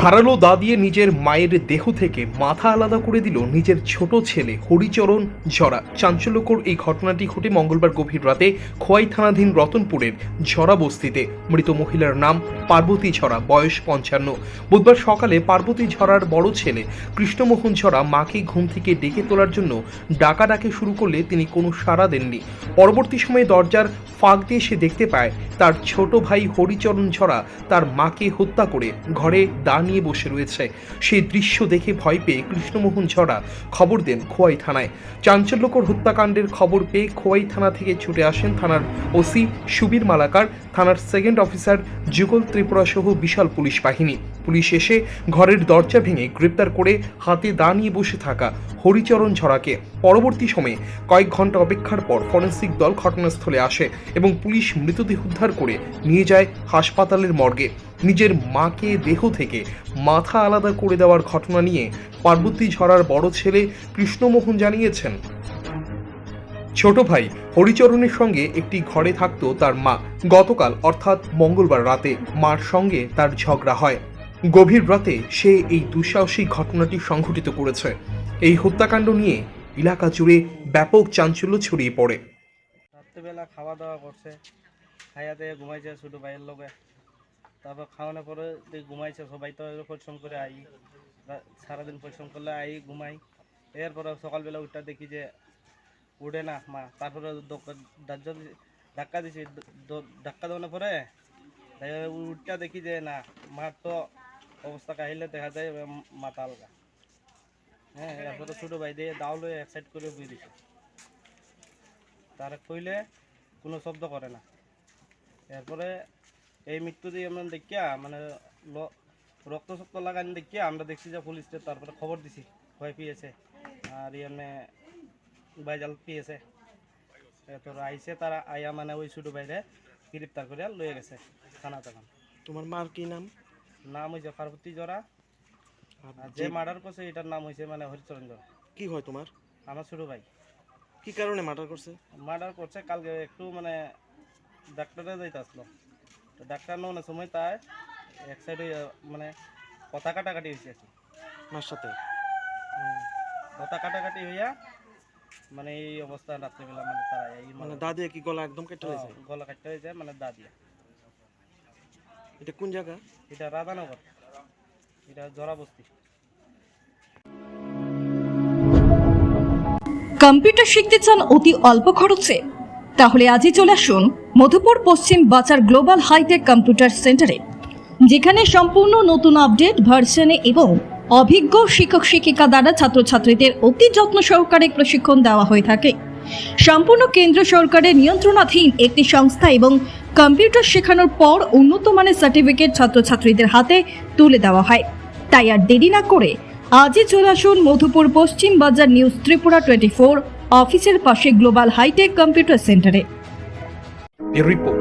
ধারালো দা দিয়ে নিজের মায়ের দেহ থেকে মাথা আলাদা করে দিল নিজের ছোট ছেলে হরিচরণ ঝরা। চাঞ্চল্যকর এই ঘটনাটি ঘটে মঙ্গলবার গভীর রাতে খোয়াই থানাধীন রতনপুরের ঝরা বস্তিতে। মৃত মহিলার নাম পার্বতী ঝরা, বয়স পঞ্চান্ন। বুধবার সকালে পার্বতী ঝরার বড় ছেলে কৃষ্ণমোহন ঝরা মাকে ঘুম থেকে ডেকে তোলার জন্য ডাকা ডাকে শুরু করলে তিনি কোনো সাড়া দেননি। পরবর্তী সময়ে দরজার ফাঁক দিয়ে সে দেখতে পায় তার ছোট ভাই হরিচরণ ঝরা তার মাকে হত্যা করে ঘরে দা নিয়ে বসে রয়েছে। সেই দৃশ্য দেখে ভয় পেয়ে কৃষ্ণমোহন ঝরা খবর দেন খোয়াই থানায়। চাঞ্চল্যকর হত্যাকাণ্ডের খবর পেয়ে খোয়াই থানা থেকে ছুটে আসেন থানার ওসি সুবীর মালাকার, থানার সেকেন্ড অফিসার যুগল ত্রিপুরা সহ বিশাল পুলিশ বাহিনী। পুলিশ এসে ঘরের দরজা ভেঙে গ্রেপ্তার করে হাতে দা নিয়ে বসে থাকা হরিচরণ ঝরাকে। পরবর্তী সময়ে কয়েক ঘণ্টা অপেক্ষার পর ফরেন্সিক দল ঘটনাস্থলে আসে এবং পুলিশ মৃতদেহ উদ্ধার করে নিয়ে যায় হাসপাতালের মর্গে। নিজের মাকে দেহ থেকে মাথা আলাদা করে দেওয়ার ঘটনা নিয়ে পার্বতী ঝরার বড় ছেলে কৃষ্ণমোহন জানিয়েছেন। ছোট ভাই হরিচরণের সঙ্গে একটি ঘরে থাকতো তার মা। গতকাল, অর্থাৎ মঙ্গলবার রাতে, মার সঙ্গে তার ঝগড়া হয়। গভীর রাতে সে এই দুঃসাহসিক ঘটনাটি সংঘটিত করেছে। এই হত্যাকাণ্ড নিয়ে এলাকা জুড়ে ব্যাপক চাঞ্চল্য ছড়িয়ে পড়ে। রাত্রিবেলা খাওয়া দাওয়া করছে খাইয়াতে ঘুমাইছে ছোটো ভাইয়ের লগে। তারপর খাওয়ানোর পরে ঘুমাইছে, সবাই তো পরিশ্রম করে আই। সারাদিন পরিশ্রম করলে আই, ঘুমাই। এরপরে সকালবেলা উঠটা দেখি যে উঠে না, মা। তারপরে ধাক্কা দিছি। ধাক্কা দেওয়ানোর পরে উঠটা দেখি যে না, মার তো অবস্থা কাহিলে দেখা যায় মাথা আলগা। হ্যাঁ এরপরে ছোটো ভাই দিয়ে দাউলে এক সাইড করে বুঝে দিছে। তারা কইলে কোনো শব্দ করে না। এরপরে এই মৃত্যু দিয়ে আমরা দেখিয়া মানে রক্ত শক্ত লাগানি দেখিয়া আমরা দেখছি যে পুলিশকে তারপরে খবর দিছি ভয় পেয়েছে। আর এমনি বাইজাল পেয়েছে। এরপর আইসে তারা আইয়া মানে ওই ছোটো বাইরে গ্রেপ্তার করে লয়ে গেছে থানা তখন তোমার মার কি নাম? নাম হয়েছে পার্বতী জরা আর যে মার্ডার করছে এটার নাম হয়েছে মানে হরিচরণ জরা কি হয় তোমার? আমার ছোটো ভাই। কি কারণে মার্ডার করছে? মার্ডার করছে কালকে একটু মানে ডাক্তারে যাইতে আসলো। তো ডাক্তার নেওয়ার সময় তাই এক সাইডে মানে কথা কাটাকাটি হয়েছে আর কি। সাথে। কথা কাটাকাটি হইয়া মানে এই অবস্থা রাত্রেবেলা মানে তারা এই মানে দাদি কি গলা একদম কেটে হয়েছে গলা কাটতে হয়ে যায় মানে দা দিয়া এটা কোন জায়গা? এটা রাধানগর। এটা জরাবস্তি। কম্পিউটার শিখতে চান অতি অল্প খরচে? তাহলে আজই চলে আসুন মধুপুর পশ্চিম বাজার গ্লোবাল হাইটেক কম্পিউটার সেন্টারে, যেখানে সম্পূর্ণ নতুন আপডেট, ভার্সনে এবং অভিজ্ঞ শিক্ষক শিক্ষিকা দ্বারা ছাত্রছাত্রীদের অতি যত্ন সহকারে প্রশিক্ষণ দেওয়া হয়ে থাকে। সম্পূর্ণ কেন্দ্র সরকারের নিয়ন্ত্রণাধীন একটি সংস্থা এবং কম্পিউটার শেখানোর পর উন্নত মানের সার্টিফিকেট ছাত্রছাত্রীদের হাতে তুলে দেওয়া হয়। তাই আর দেরি না করে আজই চলে আসুন মধুপুর পশ্চিম বাজার নিউজ ত্রিপুরা টোয়েন্টি ফোর অফিসের পাশে গ্লোবাল হাইটেক কম্পিউটার সেন্টারে। y Ripple.